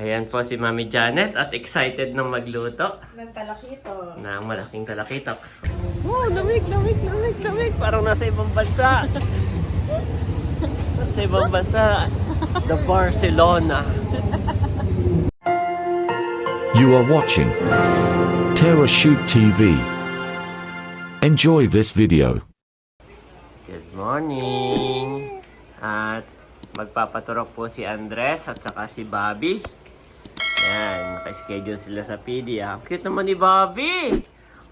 Ayan po si Mami Janet at excited nang magluto Ng talakito. ng malaking talakitok. Oh, lamig, lamig, lamig, lamig. Parang nasa ibang bansa. nasa ibang bansa. The Barcelona. You are watching Terra Shoot TV. Enjoy this video. Good morning! At magpapaturok po si Andres at saka si Bobby. Yan, naka-schedule sila sa PD. Ah. Cute naman ni Bobby!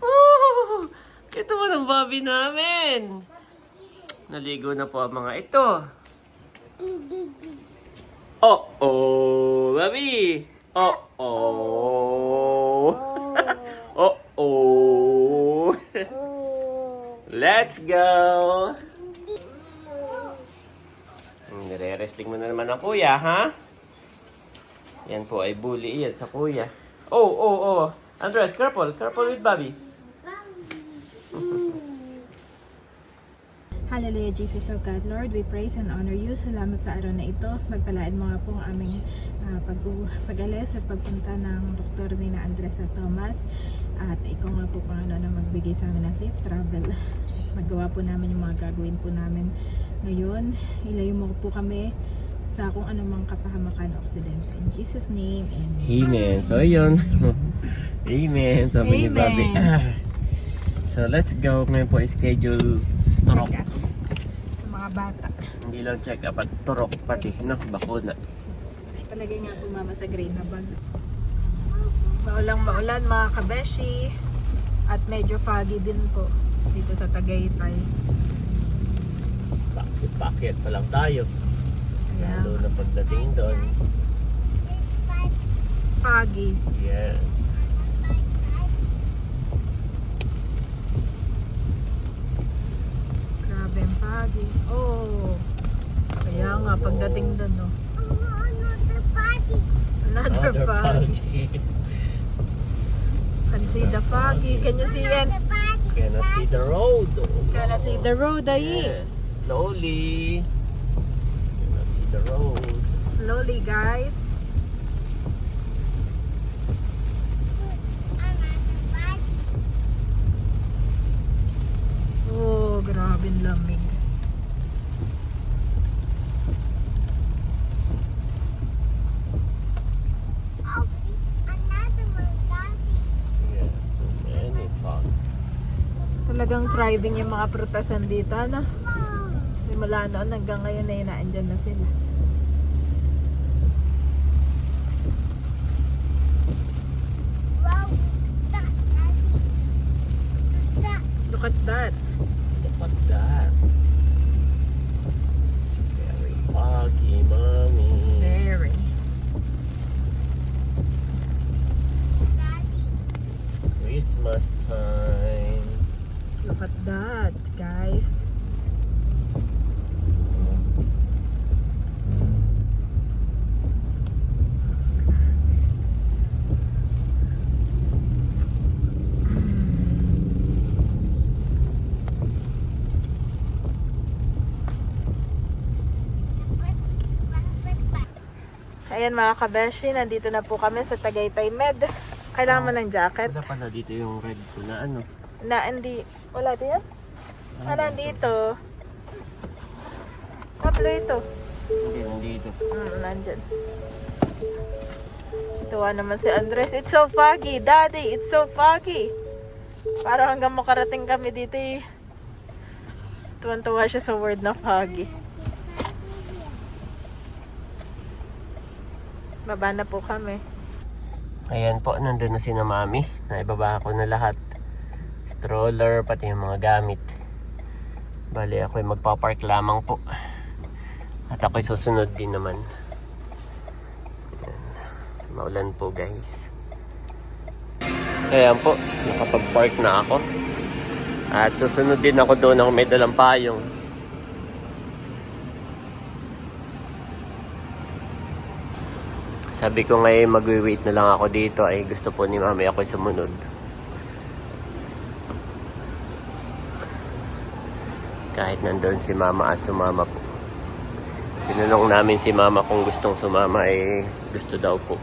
Woo! Cute naman ang Bobby namin! Naligo na po ang mga ito. Oh, oh, Bobby! Oh, oh! oh, oh! Let's go! Hmm, Nire-wrestling mo na naman ang kuya, ha? Yan po ay bully yan sa kuya. Oh, oh, oh. Andres, careful. Careful with Bobby. Hallelujah, Jesus, O God, Lord, we praise and honor you. Salamat sa araw na ito. Magpalain mo nga po ang aming pag pag-alis at pagpunta ng doktor ni na Andres at Thomas. At ikaw nga po, Panginoon, na magbigay sa amin ng safe travel. Magawa po namin yung mga gagawin po namin ngayon. Ilayo mo po kami sa kung anumang kapahamakan o aksidente. In Jesus' name, Amen. Amen. So, yun. Amen. Sabi ni Amen. Bobby. so, let's go. Ngayon po schedule turok. Sa mga bata. Hindi lang check up at turok pati. No, bakuna. Palagay nga po mama sa grade na bag. Maulang maulan mga kabeshi. At medyo foggy din po dito sa Tagaytay. Bakit pa lang tayo? Kaya Lalo na pagdating doon. foggy. Yes. Grabe ang foggy. Oh. Kaya nga pagdating doon no. Another Other foggy. foggy. Can see the foggy. Can you see it? Cannot see the road. Cannot see the road ay. Yes. Slowly. The road. Slowly guys. Oh, grabe lamig. Yes, so many fog. Talagang thriving yung mga prutasan dito, ano? Simula noon hanggang ngayon ay naandyan na sila. Look at that. Look at that. Very foggy, mommy. Very. It's Christmas time. Look at that, guys. Ayan mga kabeshi, nandito na po kami sa Tagaytay Med. Kailangan mo ng jacket? Wala pala dito yung red ko na ano. Na hindi, wala din yan? Ah, nandito. Pablo ito. Hindi, nandito. Hmm, nandyan. Tuwa naman si Andres. It's so foggy, daddy. It's so foggy. Parang hanggang makarating kami dito eh. Tuwan-tuwa siya sa word na foggy. Baba na po kami. Ayan po, nandun na si na mami. Naibaba ko na lahat. Stroller, pati yung mga gamit. Bali, ako'y magpapark lamang po. At ako'y susunod din naman. Ayan. Maulan po guys. Ayan po, nakapag-park na ako. At susunod din ako doon ako may dalang payong. Sabi ko ngayon magwi-wait na lang ako dito ay gusto po ni mami ako sumunod. Kahit nandun si mama at sumama po. Tinanong namin si mama kung gustong sumama ay Gusto daw po.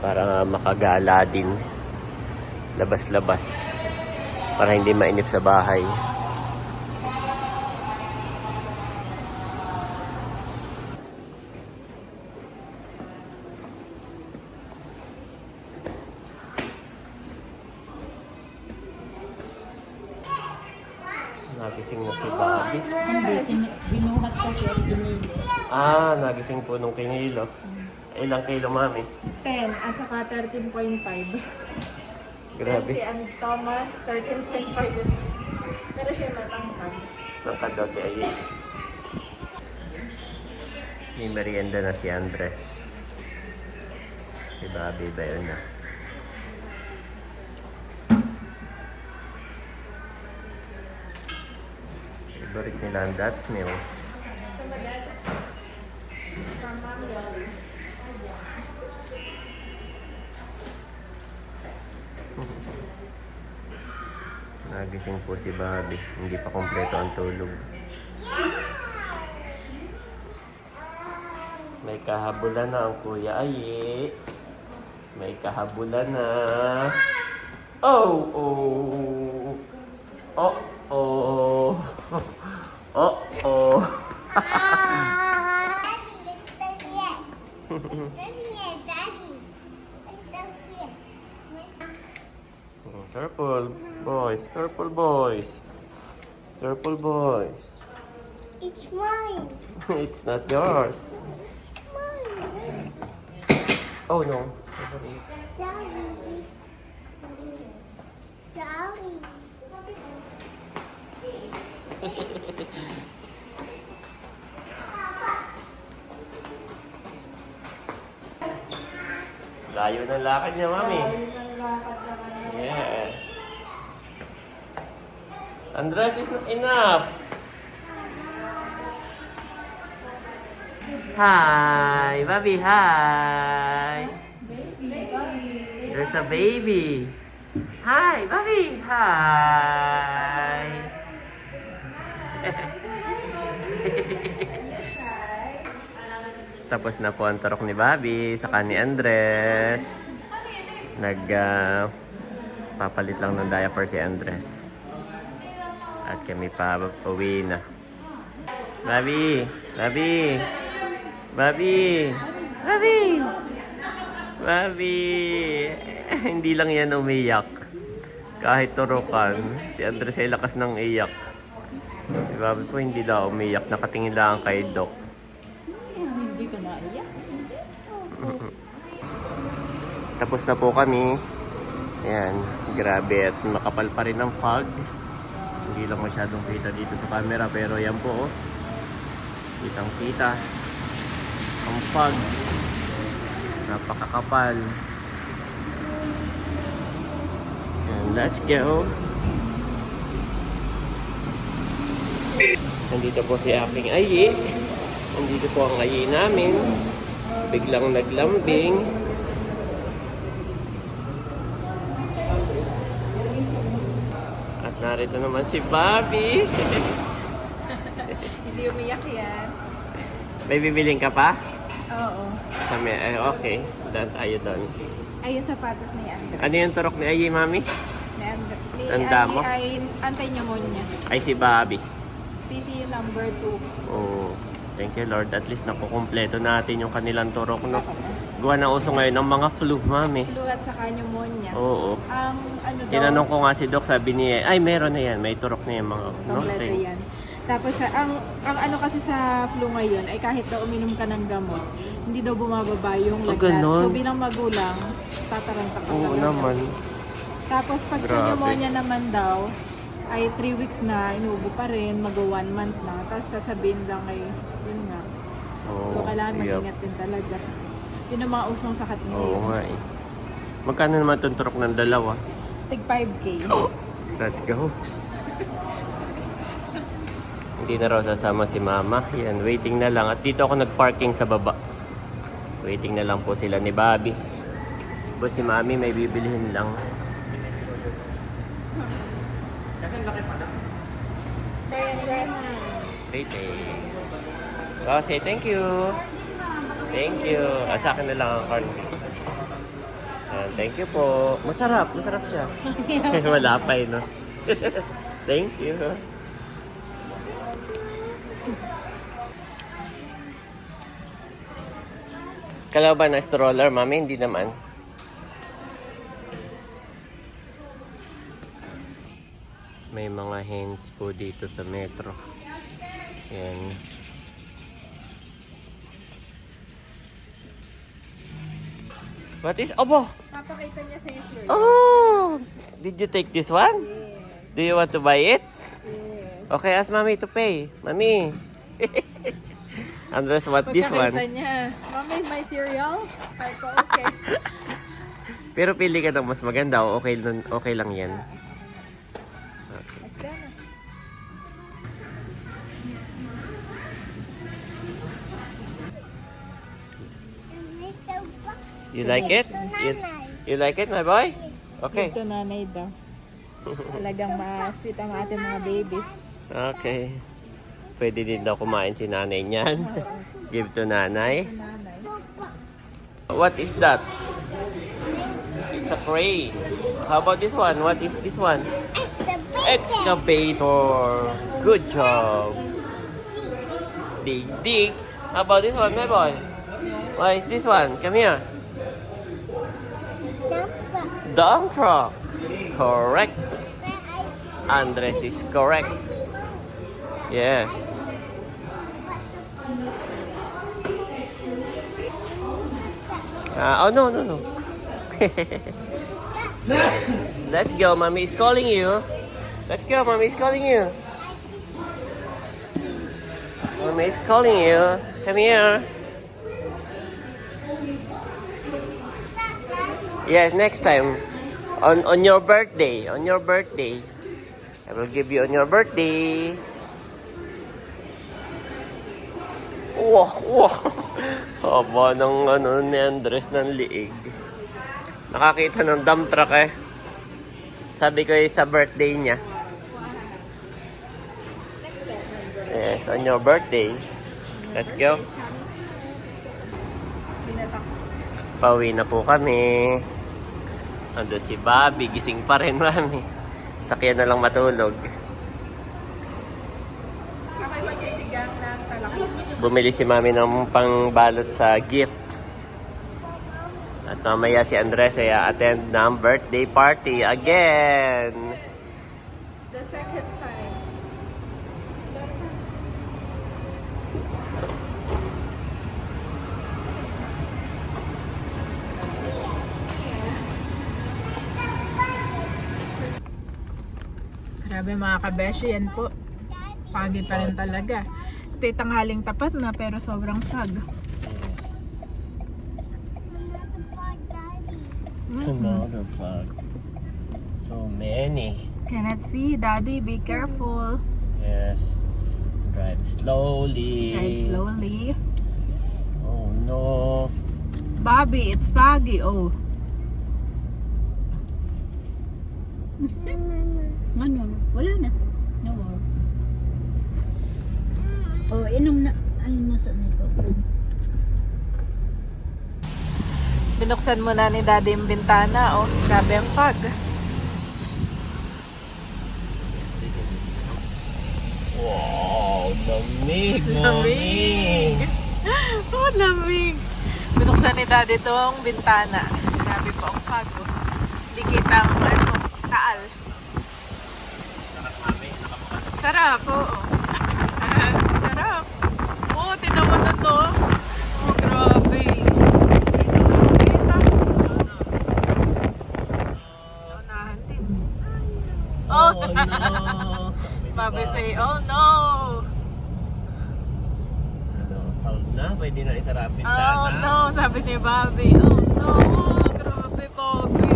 Para makagala din. Labas-labas. Para hindi mainip sa bahay. Nagising na si Bobby. Hindi, kin- binuhat kasi at pinili. Ah, nagising po nung kinilo. Ilang kilo, mami? 10 at saka 13.5. Grabe. Si ang Thomas, 13.5. Pero siya matangkad. Nangkad daw si Ayi. May merienda na si Andres. Si Bobby ba yun na? Favorite nila ang Dutch meal. Nagising po si Bobby. Hindi pa kompleto ang tulog. May kahabulan na ang kuya Ayi. May kahabulan na. Oh. Oh, oh. Oh, oh. Careful, boys. Careful, boys. Careful, boys. It's mine. it's not yours. Mine. Oh, no. Daddy. Daddy. Layo ng lakad niya, mami. Yes. Andres is not enough. Hi, Bobby, hi. There's a baby. Hi, Bobby, hi. Tapos na po ang turok ni Bobby, saka ni Andres. Nag ah, papalit lang ng diaper si Andres. At kami pa pauwi na. Bobby! Bobby! Bobby! Bobby! Bobby! Hindi lang yan umiyak. Kahit turukan, si Andres ay lakas ng iyak. Si Bobby po hindi daw umiyak. Nakatingin lang kay Doc. Hindi ko na iyak. Tapos na po kami. Ayan, grabe at makapal pa rin ang fog. Hindi lang masyadong kita dito sa camera pero yan po oh. Kitang kita. Ang fog. Napakakapal. Ayan, let's go. Nandito po si aking ayi. Nandito po ang ayi namin. Biglang naglambing. At narito naman si Bobby. Hindi umiyak yan. May bibiling ka pa? Oo. Kami, ay okay. Dan tayo doon. Ay, yung sapatos ni Andres. Ano yung turok ni Ayi, mami? Ni Andres. Ni Tanda Ani mo? Ay, anti-pneumonia. Ay, si Bobby. PCU number 2. Oh, thank you Lord. At least nakukumpleto natin yung kanilang turok, no? Gawa na uso ngayon ng mga flu, mami. Flu at saka pneumonia. Oo. Ang ano daw, Tinanong ko nga si Doc, sabi niya, ay meron na yan, may turok na yan mga, no? kompleto Thank- yan. Tapos sa- ang ang ano kasi sa flu ngayon ay kahit daw uminom ka ng gamot, hindi daw bumababa yung Ah, lagnat. ganon? So bilang magulang, tataranta ka Oo talaga. naman. Tapos pag sa Grabe. pneumonia naman daw, ay 3 weeks na, inuubo pa rin, mag 1 month na. Tapos sasabihin lang ay, yun nga. Oo, So kailangan yup. mag-ingat din talaga. Yun ang mga usong sakit Oo ngayon. nga eh. Magkano naman itong turok ng dalawa? Tig 5K. Let's go. Hindi na raw sasama si mama. Yan, waiting na lang. At dito ako nag-parking sa baba. Waiting na lang po sila ni Bobby. Tapos si mami may bibilihin lang. Wait eh. Oh, say thank you. Thank you. Ah, sa akin na lang ang corn beef. Ayan, thank you po. Masarap, masarap siya. Wala pa eh, no? thank you. Kalaban na stroller, mami? Hindi naman. May mga hands po dito sa metro. Yan. What is... Obo! Papakita niya sa iyo, sir. Oh! Did you take this one? Yes. Do you want to buy it? Yes. Okay, ask mommy to pay. Mommy. Andres, what this Pagkakita one? niya, Mami, may cereal? Sabi ko, okay. Pero pili ka ng mas maganda o okay, nun- okay lang yan. You like it? You, you like it, my boy? Okay. Ito nanay daw. Talagang ma-sweet ang ating mga baby. Okay. Pwede din daw kumain si nanay niyan. Give to nanay. Nanay. What is that? It's a crane. How about this one? What is this one? Excavator. Good job. Dig, dig. How about this one, my boy? What is this one? Come here. Dump truck. Correct. Andres is correct. Yes. Ah, oh no, no, no. Let's go, mommy is calling you. Let's go, mommy is calling you. Mommy is calling you. Come here. Yes, next time. On on your birthday. On your birthday. I will give you on your birthday. Wow, wow. Haba ng ano ni Andres ng liig. Nakakita ng dump truck eh. Sabi ko eh, sa birthday niya. Yes, on your birthday. Let's go. Pauwi na po kami. Ando si Bobby, gising pa rin mami. Sakyan na lang matulog. Bumili si mami ng pangbalot sa gift. At mamaya si Andres ay attend ng birthday party again. The second time. Grabe mga kabeshi, yan po. Pagi pa rin talaga. Ito tanghaling tapat na pero sobrang fog. Another fog. So many. Cannot see, daddy, be careful. Yes. Drive slowly. Drive slowly. Oh no. Bobby, it's foggy. Oh. Ano? Wala na. No more. Oh, inom na. Nasa nito. Binuksan mo na ni daddy yung bintana. Oh, grabe ang fog. Wow, lamig, Lamig. oh, lamig. Binuksan ni daddy tong bintana. Grabe po ang fog. Oh. Hindi kita ang ano, taal. Sarap, oo. Sarap. Oo, tinan mo na to. Oh, grabe. Kita. Naunahan din. Oh, no. Bobby say, oh no. Ano, sound na? Pwede na isara ang Oh no, sabi ni Bobby. Oh no, grabe Bobby.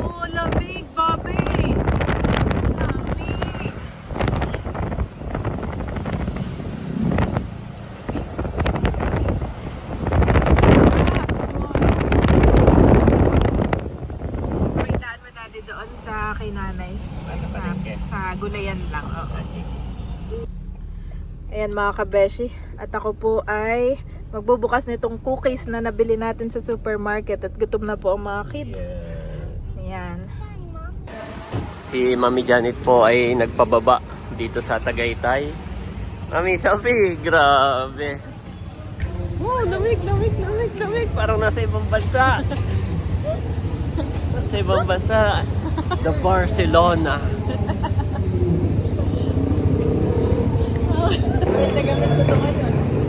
Oh, lamig Bobby. Lamig. May daan mo daddy doon sa kay nanay. Ano Sa, palengke? sa gulayan lang. Oo. Ayan mga kabeshi. At ako po ay magbubukas nitong cookies na nabili natin sa supermarket at gutom na po ang mga kids. Yes. Yan. Si Mami Janet po ay nagpababa dito sa Tagaytay. Mami Sophie, grabe. Oh, lamig, lamig, lamig, lamig. Parang nasa ibang bansa. nasa ibang bansa. The Barcelona.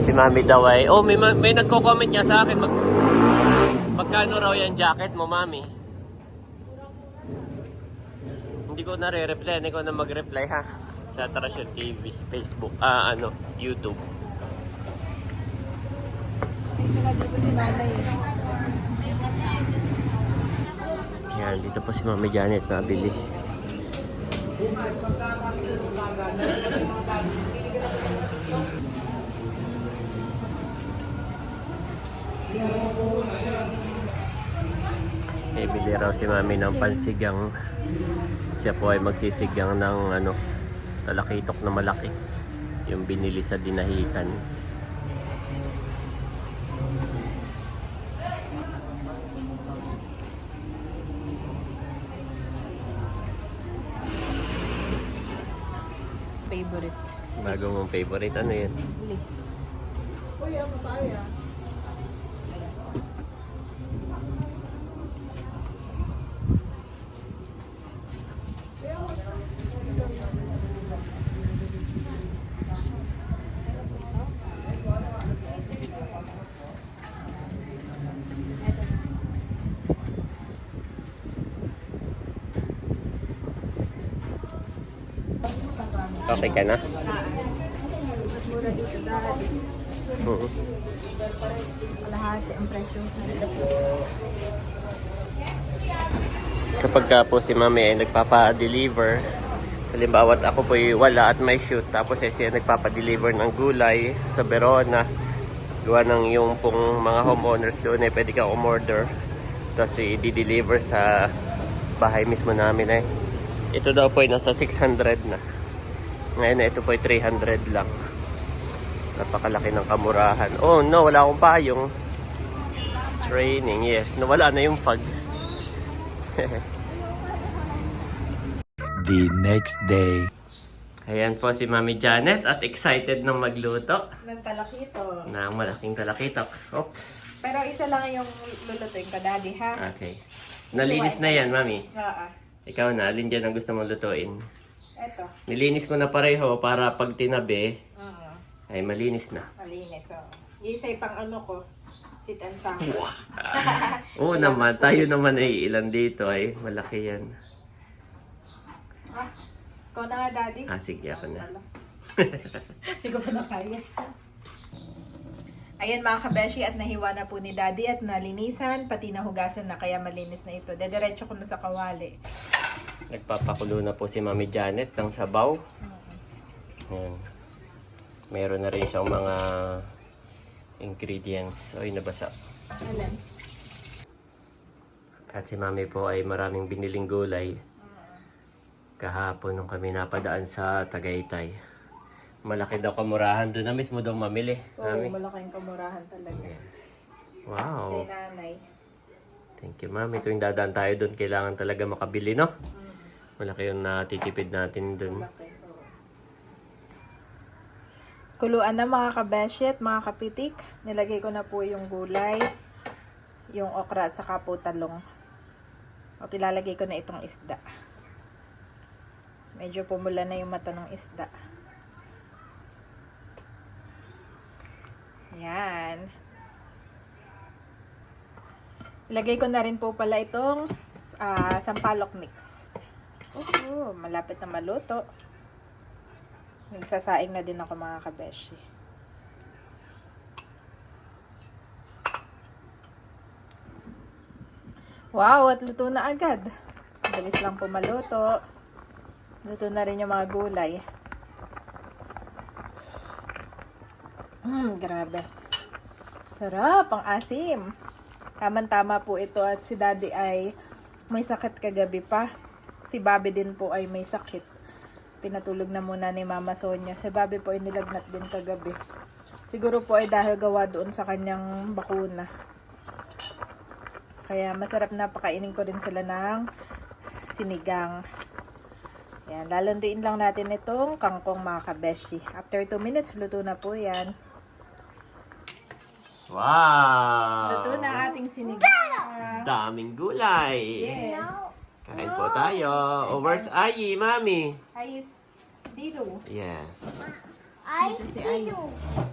Si Mami daw ay, oh, may, ma- may nagko-comment niya sa akin, mag, magkano raw yung jacket mo, Mami? Hindi ko na re-reply, hindi ko na mag-reply ha. Sa Tarasyon TV, Facebook, ah ano, YouTube. Yan, dito po si Mami Janet nabili. Bibili raw si Mami ng pansigang. Siya po ay magsisigang ng ano, talakitok na malaki. Yung binili sa dinahikan. Bago mong favorite, ano yun? Bili. Okay ka na? Mas mura dito dahil Oo. kalahati ang presyo. Kapag ka po si mami ay nagpapa-deliver, halimbawa at ako po wala at may shoot, tapos eh, siya nagpapa-deliver ng gulay sa Verona, gawa ng yung pong mga homeowners doon eh, pwede ka umorder, tapos i-deliver sa bahay mismo namin eh. Ito daw po ay nasa 600 na. Ngayon na ito po ay 300 lang. Napakalaki ng kamurahan. Oh no, wala akong payong. Training, yes. Nawala na yung pag. the next day. Ayan po si Mami Janet at excited na magluto Ng talakito. ng malaking talakitok. Oops. Pero isa lang yung lulutuin ko, daddy, ha? Okay. Nalinis na yan, Mami. Oo. Ikaw na, alin dyan ang gusto mong lutuin? Eto. Nilinis ko na pareho para pag tinabi. Ay malinis na. Malinis, oo. Yung isa pang ano ko, sit and sound. Oo naman, tayo naman ay ilan dito ay malaki yan. ah, ikaw na nga, daddy. Ah, sige, ako na. Hindi ko pa na kaya. Ayan mga kabeshi at nahiwa na po ni daddy at nalinisan, pati nahugasan na kaya malinis na ito. Dediretso ko na sa kawali. Nagpapakulo na po si Mami Janet ng sabaw. Ayan. Meron na rin siyang mga ingredients. Ay, nabasa. Alam. At si Mami po ay maraming biniling gulay. Kahapon nung kami napadaan sa Tagaytay. Malaki daw kamurahan doon na mismo daw mamili. Oo, Mami. malaking kamurahan talaga. Yes. Wow. Kay nanay. Thank you, Mami. Tuwing dadaan tayo doon, kailangan talaga makabili, no? Malaki yung natitipid natin doon. Laki, oo. Kuluan na mga kabeshi at mga kapitik. Nilagay ko na po yung gulay, yung okra at saka po talong. At ilalagay ko na itong isda. Medyo pumula na yung mata ng isda. Yan. Ilagay ko na rin po pala itong ah, sampalok mix. Oo, malapit na maluto. Nagsasaing na din ako mga kabeshi. Wow, at luto na agad. Bilis lang po maluto. Luto na rin yung mga gulay. Hmm, grabe. Sarap, ang asim. Tama-tama po ito at si daddy ay may sakit kagabi pa. Si Bobby din po ay may sakit. Pinatulog na muna ni Mama Sonia. Si Bobby po ay nilagnat din kagabi. Si Siguro po ay dahil gawa doon sa kanyang bakuna. Kaya masarap na pakainin ko rin sila ng sinigang. Yan, lalunduin lang natin itong kangkong mga kabeshi. After 2 minutes, luto na po yan. Wow! Luto na ating sinigang. Daming gulay. Yes. Kain po tayo. Oh, where's Ayi, Mami? Ay, dito. Yes. Ay.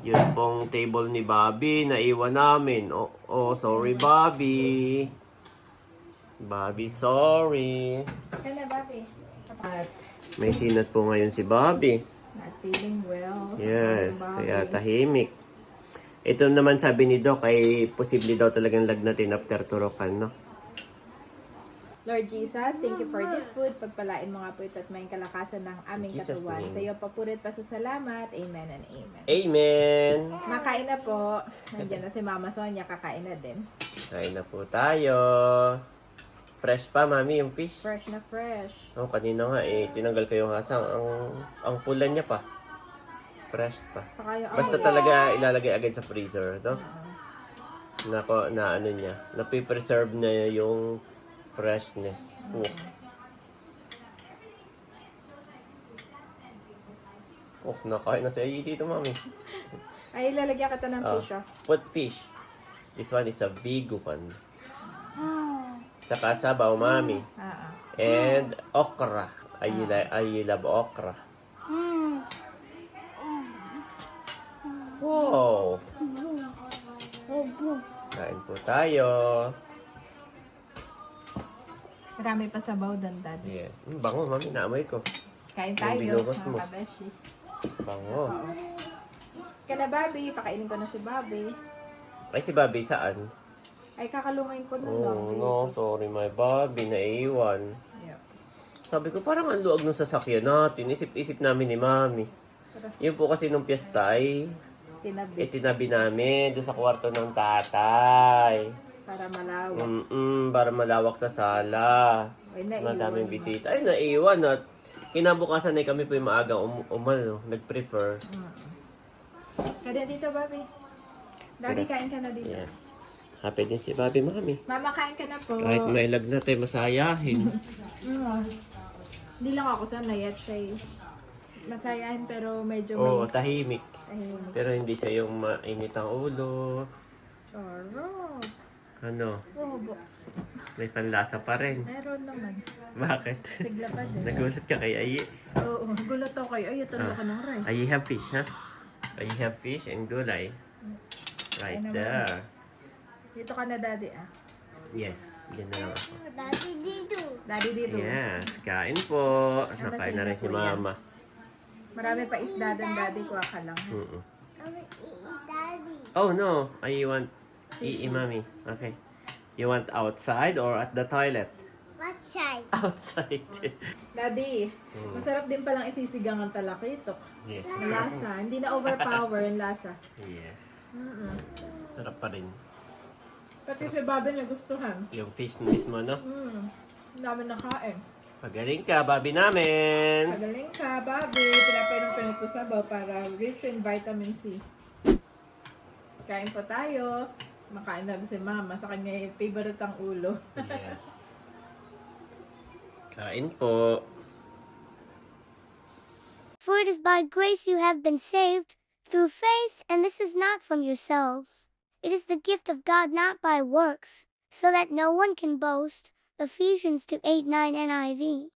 Yun pong table ni Bobby, naiwan namin. Oh, oh sorry, Bobby. Bobby, sorry. Kaya Bobby. May sinat po ngayon si Bobby. not feeling well. Yes, kaya tahimik. Ito naman sabi ni Doc ay posible daw talagang lagnatin after turokan, no? Lord Jesus, thank you for this food. Pagpalain mo nga po ito at may kalakasan ng aming In Jesus' katawan. name. Sa iyo papurit pa sa salamat. Amen and amen. Amen! Makain na po. Nandiyan na si Mama Sonia, kakain na din. Kain na po tayo. Fresh pa, Mami, yung fish. Fresh na fresh. Oh, kanina nga eh, tinanggal ko yung hasang. Ang, ang pula niya pa. Fresh pa. Saka yung Basta talaga ilalagay agad sa freezer, no? Na, ko- na ano niya, na preserve na yung freshness. Oh. Oh, nakain na si Ayi dito, mami. Ay, lalagyan kita ng Ah, fish, ah. put fish. This one is a big one. Saka sabaw, mami. Ah, ah. And okra. I, li- I love okra. Wow! Kain po tayo. Marami pa sabaw doon, Daddy. Yes. Mm, bango, mami. Naamoy ko. Kain Yung tayo, binugos mo. mga kabeshi. Bango. Kana, Bobby. Pakainin ko na si Bobby. Ay, si Bobby saan? Ay, kakalungayin ko na. Oh, no. Sorry, my Bobby. Naiwan. Yeah. Sabi ko, parang ang luwag ng sasakyan natin. Isip-isip namin ni mami. Yun po kasi nung piyesta ay Tinabi. itinabi namin doon sa kwarto ng tatay. Para malawak. Mm-mm, para malawak sa sala. Ay, naiwan. Madaming bisita. Ay, naiwan at kinabukasan ay kami po yung maagang um, umano, nag-prefer. Kada dito, Bobby. Daddy, kain ka na dito. Yes. Happy din si Bobby, mami. Mama, kain ka na po. Kahit may lag na tayo, masayahin. Mm. Hindi lang ako sanay at siya masayahin pero medyo Oo, may... tahimik. Ayun. Pero hindi siya yung mainit ang ulo. Charot. Ano, Oo, bo. may panlasa pa rin. Meron naman. Bakit? Sigla pa din. Nagulat ka kay Ayi. Oo, gulat ako kayo. Ay, ito Ah. ka ng rice. Ayi have fish, ha? Ayi have fish and gulay. Right Ay, there. Dito ka na, daddy, ah. Yes, yan na lang ako. Daddy dito. Daddy dito. Yes, kain po. Nakain na rin si mama. Marami pa isda doon, daddy. Kuha ka lang. Eat daddy. Oh no, I want i mami. Okay. You want outside or at the toilet? What side? Outside. Daddy, Hmm. masarap din palang isisigang ang talakitok. yes. Ang lasa. Hindi na overpower yung lasa. Yes. Mm-mm. Sarap pa rin. Pati si Bobby nagustuhan. Yung fish mismo, no? Mm. Ang dami nakain. Pagaling ka, babi namin. Pagaling ka, Bobby. Pinapainom ko nito sabaw para rich in vitamin C. Kain po tayo. Makain na si Mama. Sa kanya yung favorite ang ulo. Yes. Kain po. For it is by grace you have been saved, through faith, and this is not from yourselves. It is the gift of God, not by works, so that no one can boast. Ephesians 2 8 9 NIV.